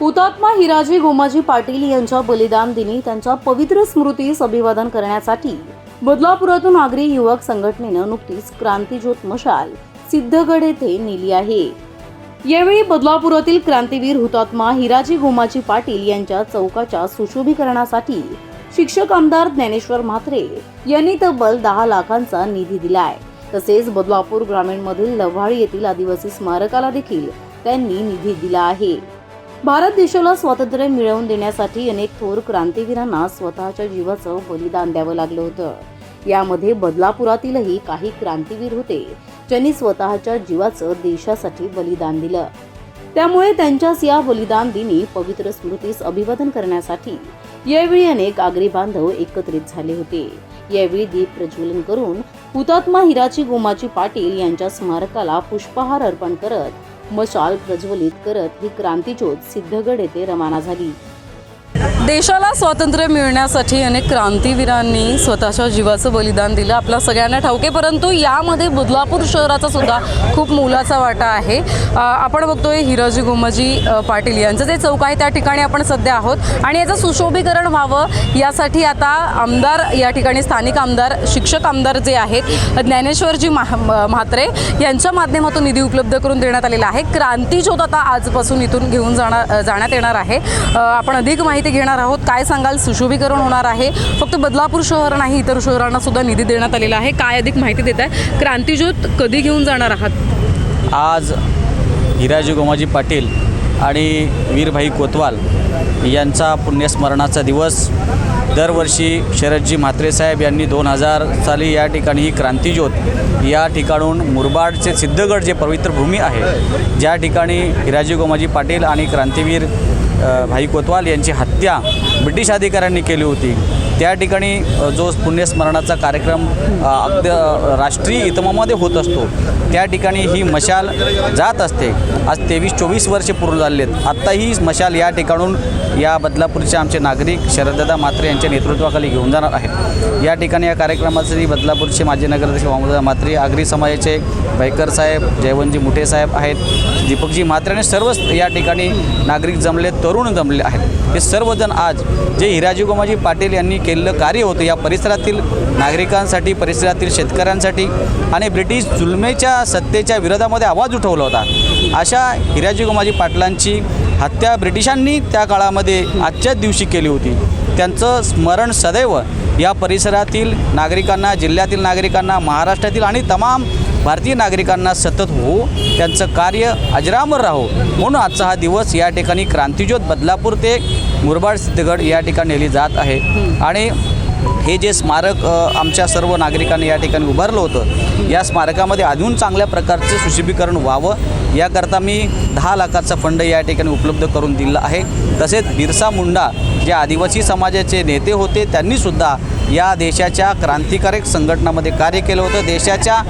हुतात्मा हिराजी गोमाजी पाटील यांच्या बलिदान दिनी त्यांच्या पवित्र स्मृतीस अभिवादन करण्यासाठी बदलापुरातून आगरी युवक संघटनेनं नुकतीच क्रांतीज्योत मशाल सिद्धगड येथे नेली आहे. यावेळी बदलापुरातील क्रांतीवीर हुतात्मा हिराजी गोमाजी पाटील यांच्या चौकाच्या सुशोभीकरणासाठी शिक्षक आमदार ज्ञानेश्वर म्हात्रे यांनी तब्बल दहा लाखांचा निधी दिलाय. तसेच बदलापूर ग्रामीणमधील लव्हाळी येथील आदिवासी स्मारकाला देखील त्यांनी निधी दिला आहे. भारत देशाला स्वातंत्र्य मिळवून देण्यासाठी अनेक थोर क्रांतीवीरांना स्वतःच्या जीवाचं बलिदान द्यावं लागलं होतं. यामध्ये बदलापुरातीलही काही क्रांतीवीर होते. ज्यांनी स्वतःच्या जीवाचं देशासाठी बलिदान दिलं. त्यामुळे त्यांच्याच या बलिदान दिनी पवित्र स्मृतीस अभिवादन करण्यासाठी यावेळी अनेक आगरी बांधव एकत्रित झाले होते. यावेळी दीप प्रज्वलन करून हुतात्मा हिराची गोमाची पाटील यांच्या स्मारकाला पुष्पहार अर्पण करत मशाल प्रज्वलित करत ही क्रांतीज्योत सिद्धगड येथे रवाना झाली. देशाला स्वातंत्र्य मिळण्यासाठी अनेक क्रांतीवीरांनी स्वतःच्या जीवाचं बलिदान दिलं. आपल्या सगळ्यांना ठाऊके परंतु यामध्ये बदलापूर शहराचा सुद्धा खूप मोलाचा वाटा आहे. आपण बघतोय हिराजी गोमाजी पाटील यांचं जे चौक आहे त्या ठिकाणी आपण सध्या आहोत. आणि याचं सुशोभीकरण व्हावं यासाठी आता आमदार या ठिकाणी स्थानिक आमदार शिक्षक आमदार जे आहेत ज्ञानेश्वरजी महा म्हात्रे यांच्या माध्यमातून निधी उपलब्ध करून देण्यात आलेला आहे. क्रांतीज्योत आता आजपासून इथून घेऊन जाणार जाण्यात येणार आहे. आपण अधिक माहिती घेणार आहोत. काय सांगाल? सुशोभीकरण होणार आहे. फक्त बदलापूर शहर नाही इतर शहरांना सुद्धा निधी देण्यात आलेला आहे. काय अधिक माहिती देत आहे क्रांतीज्योत कधी घेऊन जाणार आहात? आज हिराजी गोमाजी पाटील आणि वीरभाई कोतवाल यांचा पुण्यस्मरणाचा दिवस. दरवर्षी शरदजी म्हात्रे साहेब यांनी दोन हजार साली या ठिकाणी ही क्रांतीज्योत या ठिकाणून मुरबाडचे सिद्धगड जे पवित्र भूमी आहे ज्या ठिकाणी हिराजी गोमाजी पाटील आणि क्रांतीवीर भाई कोतवाल यांची हत्या ब्रिटिश अधिकाऱ्यांनी केली होती. त्या ठिकाणी जो पुण्यस्मरणाचा कार्यक्रम अगदी राष्ट्रीय इतमामध्ये होत असतो त्या ठिकाणी ही मशाल जात असते. आज तेवीस चोवीस वर्षे पूर्ण झालेली आहेत. आत्ता ही मशाल या ठिकाणून या बदलापूरचे आमचे नागरिक शरददादा म्हात्रे यांच्या नेतृत्वाखाली घेऊन जाणार आहेत. या ठिकाणी या कार्यक्रमासाठी बदलापूरचे माजी नगराध्यक्ष वामदादा म्हात्रे आगरी समाजाचे भयकर साहेब जयवंतजी मुठे साहेब आहेत. दीपकजी म्हात्रे आणि सर्वच या ठिकाणी नागरिक जमलेत. तरुण जमले आहेत. हे सर्वजण आज जे हिराजी गोमाजी पाटील यांनी केलेलं कार्य होतं या परिसरातील नागरिकांसाठी परिसरातील शेतकऱ्यांसाठी आणि ब्रिटिश जुलमेच्या सत्तेच्या विरोधामध्ये आवाज उठवला होता. अशा हिराजी गोमाजी पाटलांची हत्या ब्रिटिशांनी त्या काळामध्ये आजच्याच दिवशी केली होती. त्यांचं स्मरण सदैव या परिसरातील नागरिकांना जिल्ह्यातील नागरिकांना महाराष्ट्रातील आणि तमाम भारतीय नागरिकांना सतत हो त्यांचं कार्य अजरामर राहो. म्हणून आजचा हा दिवस या ठिकाणी क्रांतीज्योत बदलापूर ते मुरबाड सिद्धगड या ठिकाणी नेली जात आहे. आणि हे जे स्मारक आमच्या सर्व नागरिकांनी या ठिकाणी उभारलं होतं या स्मारकामध्ये अजून चांगल्या प्रकारचं सुशोभीकरण व्हावं याकरता मी दहा लाखाचा फंड या ठिकाणी उपलब्ध करून दिला आहे. तसेच बिरसा मुंडा जे आदिवासी समाजाचे नेते होते त्यांनीसुद्धा या देशाच्या क्रांतिकारक संघटनामध्ये कार्य केलं होतं. देशाच्या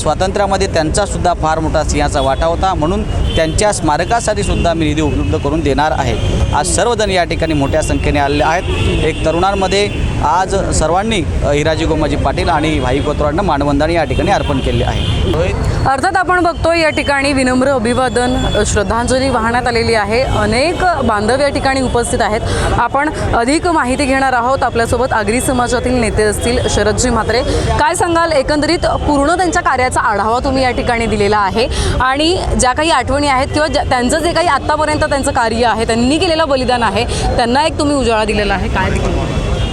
स्वातंत्र्यामध्ये त्यांचासुद्धा फार मोठा सिंहाचा वाटा होता. म्हणून त्यांच्या स्मारकासाठी सुद्धा मी निधी उपलब्ध करून देणार आहे. आज सर्वजण या ठिकाणी मोठ्या संख्येने आलेले आहेत. एक तरुणांमध्ये आज सर्वांनी हिराजी गोमाजी पाटील आणि भाई कोतवाडांना मानवंदना या ठिकाणी अर्पण केले आहे. अर्थात आपण बघतोय या ठिकाणी विनम्र अभिवादन श्रद्धांजली वाहण्यात आलेली आहे. अनेक बांधव या ठिकाणी उपस्थित आहेत. आपण अधिक माहिती घेणार आहोत. आपल्यासोबत आगरी समाजातील नेते असतील शरदजी म्हात्रे. काय सांगाल? एकंदरीत पूर्ण त्यांच्या कार्याचा आढावा तुम्ही या ठिकाणी दिलेला आहे. आणि ज्या काही आठवणी आहेत किंवा ज्या- त्यांचं जे काही आत्तापर्यंत त्यांचं कार्य आहे त्यांनी केलेलं बलिदान आहे त्यांना एक तुम्ही उजाळा दिलेला आहे. काय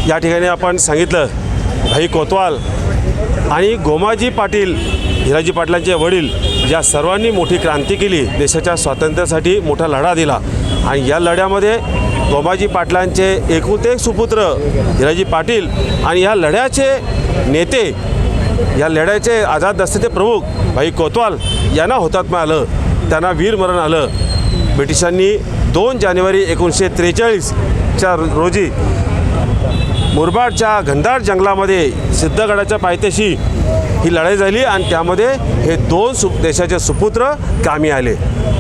या ठिकाणी आपण सांगितलं भाई कोतवाल आणि गोमाजी पाटील हिराजी पाटलांचे वडील या सर्वांनी मोठी क्रांती केली देशाच्या स्वातंत्र्यासाठी मोठा लढा दिला. आणि या लढ्यामध्ये गोमाजी पाटलांचे एकूण एक सुपुत्र हिराजी पाटील आणि या लढ्याचे नेते या लढ्याचे आझाद दस्त्याचे प्रमुख भाई कोतवाल यांना हुतात्मा आलं. त्यांना वीरमरण आलं. ब्रिटिशांनी दोन जानेवारी एकोणीसशे त्रेचाळीसच्या रोजी मुरबाडच्या घनदाट जंगलामध्ये सिद्धगडाच्या पायथ्याशी ही लढाई झाली आणि त्यामध्ये हे दोन सु देशाचे सुपुत्र कामी आले.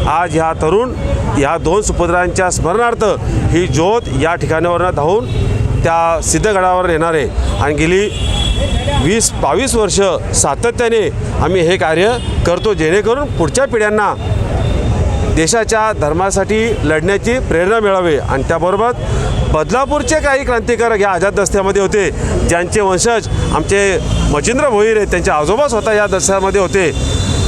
आज ह्या तरुण ह्या दोन सुपुत्रांच्या स्मरणार्थ ही ज्योत या ठिकाणावरनं धावून त्या सिद्धगडावर येणार आहे आणि गेली वीस बावीस वर्ष सातत्याने आम्ही हे कार्य करतो जेणेकरून पुढच्या पिढ्यांना देशाच्या धर्मासाठी लढण्याची प्रेरणा मिळावी. आणि त्याबरोबर बदलापूरचे काही क्रांतिकारक या आझाद दस्त्यामध्ये होते ज्यांचे वंशज आमचे मचिंद्र भोईर आहेत त्यांचे आजोबा स्वतः या दस्त्यामध्ये होते.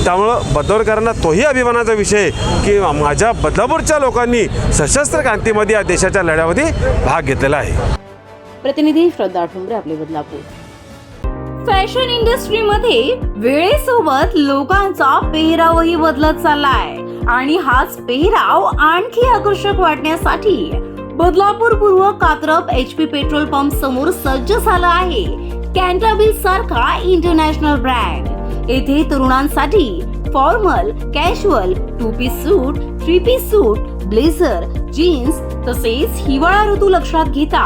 त्यामुळं बदलापूरकरांना तोही अभिमानाचा विषय की माझ्या बदलापूरच्या लोकांनी सशस्त्र क्रांतीमध्ये या देशाच्या लढ्यामध्ये भाग घेतलेला आहे. प्रतिनिधी श्रद्धा ठुंबरे आपले बदलापूर. फॅशन इंडस्ट्रीमध्ये वेळेसोबत लोकांचा पेहरावही बदलत चाललाय. आणि हाच पेहराव आणखी आकर्षक वाटण्यासाठी बदलापूर पूर्व Katrap H P petrol pump समोर सज्ज झाला आहे. कॅन्टाबिल सारखा इंटरनॅशनल ब्रँड येथे तरुणांसाठी formal casual two piece suit three piece suit blazer jeans तसेच हिवाळा ऋतू लक्षात घेता.